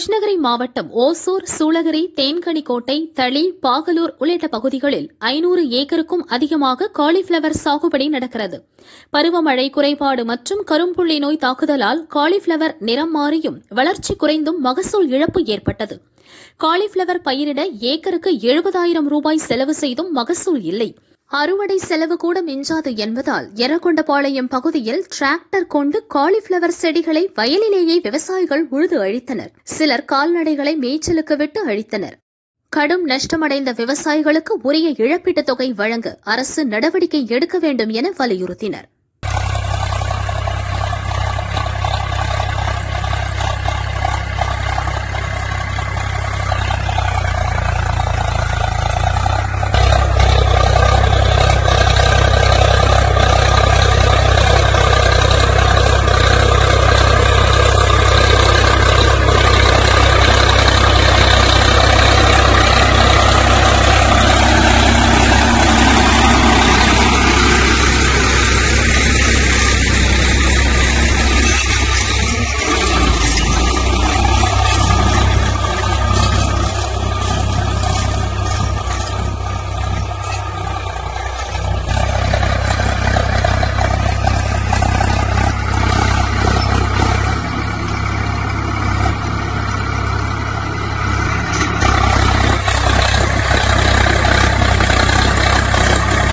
கிருஷ்ணகிரி மாவட்டம் ஓசூர் சூளகிரி தேன்கனிக்கோட்டை தளி பாகலூர் உள்ளிட்ட பகுதிகளில் ஐநூறு ஏக்கருக்கும் அதிகமாக காலிஃபிளவர் சாகுபடி நடக்கிறது. பருவமழை குறைபாடு மற்றும் கரும்புள்ளி நோய் தாக்குதலால் காலிஃபிளவர் நிறம் மாறியும் வளர்ச்சி குறைந்தும் மகசூல் இழப்பு ஏற்பட்டது. காலிஃபிளவர் பயிரிட ஏக்கருக்கு எழுபதாயிரம் ரூபாய் செலவு செய்தும் மகசூல் இல்லை. அறுவடை செலவு கூட மிஞ்சாது என்பதால் எரகொண்டபாளையம் பகுதியில் டிராக்டர் கொண்டு காலிஃபிளவர் செடிகளை வயலிலேயே விவசாயிகள் உழுது அழித்தனர். சிலர் கால்நடைகளை மேய்ச்சலுக்கு விட்டு அழித்தனர். கடும் நஷ்டமடைந்த விவசாயிகளுக்கு உரிய இழப்பீட்டுத் தொகை வழங்க அரசு நடவடிக்கை எடுக்க வேண்டும் என வலியுறுத்தினர்.